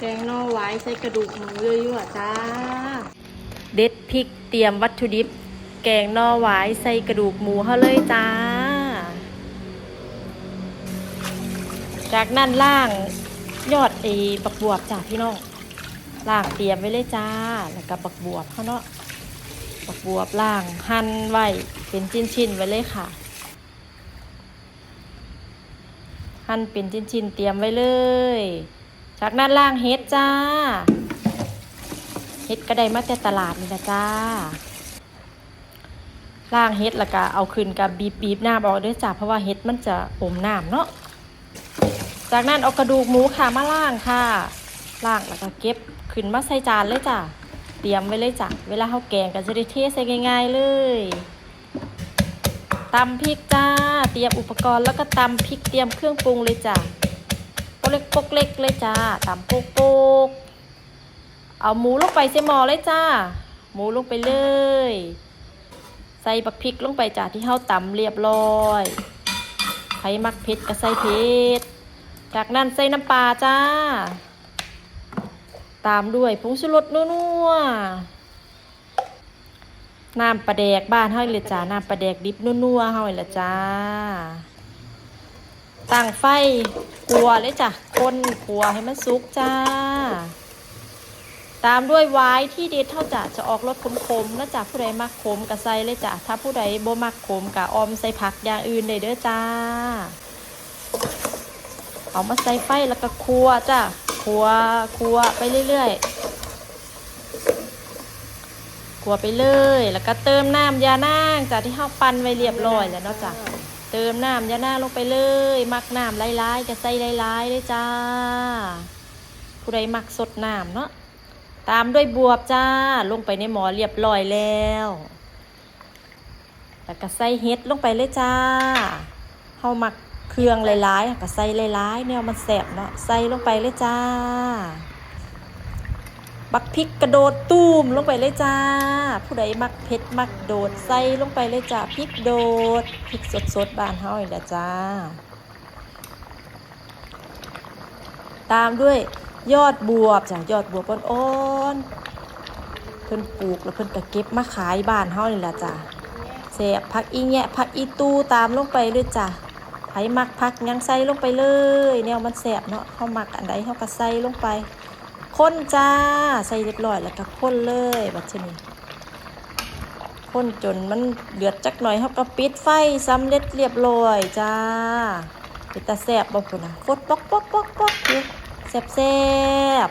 แกงนอไว้ใส่กระดูกหมูเยอะๆจ้า เด็ดพริกเตรียมวัตถุดิบ แกงนอหวายใส่กระดูกหมูเฮาเลยจ้า จากนั้นล่างยอดไอ้บักบวบจ้าพี่น้องล่างเตรียมไว้เลยจ้า แล้วก็บักบวบเขาเนาะบักบวบล่างหั่นไว้เป็นชิ้นๆไว้เลยค่ะหั่นเป็นชิ้นๆเตรียมไว้เลย จากนั้นล่างเฮ็ดจ้า เฮ็ดก็ได้มาแต่ตลาดนี่ละจ้า ล่างเฮ็ดแล้วก็เอาขึ้นกับบีบบีบน้ำออกด้วยจ้าเพราะว่าเฮ็ดมันจะอมน้ำเนาะ จากนั้นเอากระดูกหมูค่ะมาล่างค่ะ ล่างแล้วก็เก็บขึ้นมาใส่จานเลยจ้าเตรียมไว้เลยจ้ะ เวลาเขาแกงก็จะได้เทใส่ง่าย ๆเลยตำพริกจ้า เตรียมอุปกรณ์แล้วก็ตำพริกเตรียมเครื่องปรุงเลยจ้ะ กเล็กปกเล็กเลยจ้าตำโปกโปกเอาหมูลงไปใส่หม้อเลยจ้า หมูลงไปเลย ใส่บักพริกลงไปจ้าที่เฮาตำเรียบร้อยใครมักเผ็ดก็ใส่เผ็ดจากนั้นใส่น้ำปลาจ้า ตามด้วยผงชูรสนัวๆน้ำปลาแดกบ้านเฮาเลยจ้า น้ำปลาแดกดิบนัวๆเฮาเลยจ้า ตั้งไฟกัวเลยจ้ะคนกัวให้มันสุกจ้า ตามด้วยไว้ที่เด็ดเท่าจะจะออกรสขมๆนะจ๊ะผู้ใดมักขมกะใส่เลยจ้ะถ้าผู้ใดบ่มักขมกะออมใส่ผักอย่างอื่นได้เด้อจ้า เอามาใส่ไฟแล้วก็คั่วจ้ะคั่วคั่วไปเรื่อยๆคั่วไปเลย แล้วก็เติมน้ำยานางจากที่เฮาปั่นไว้เรียบร้อยแล้วเนาะจ้ะ เติมน้ำยาหน้าลงไปเลย มักน้ำลายๆก็ใส่ลายๆเลยจ้า ผู้ใดมักสดน้ำเนาะตามด้วยบวบจ้า ลงไปในหมอเรียบร้อยแล้วแล้วก็ใส่เฮ็ดลงไปเลยจ้าเฮามักเครื่องหลายๆก็ใส่หลายๆเนี่ยมันแสบเนาะใส่ลงไปเลยจ้า บักพริกกระโดดตูมลงไปเลยจ้า ผู้ใดมักเผ็ดมักโดดใส่ลงไปเลยจ้าพริกโดดพริกสดๆบ้านเฮาอีกแล้วจ้า ตามด้วยยอดบวบจ้ะยอดบวบอ่อนๆเพิ่นปลูกแล้วเพิ่นก็เก็บมาขายบ้านเฮานี่แหละจ้ะแซ่บผักอีแงะผักอีตูตามลงไปเลยจ้ะไผมักผักยังใส่ลงไปเลย แนวมันแซ่บเนาะเฮามักอันใดเฮาก็ใส่ลงไป คนจ้าใส่เรียบร้อยแล้วก็คนเลยบัดนี้คนจนมันเดือดจักหน่อยเฮาก็ปิดไฟสำเร็จเรียบร้อยจ้าเป็นตาแซบบ่พุ่นน่ะฟดปอกปอกปอกปอกอยู่แซบ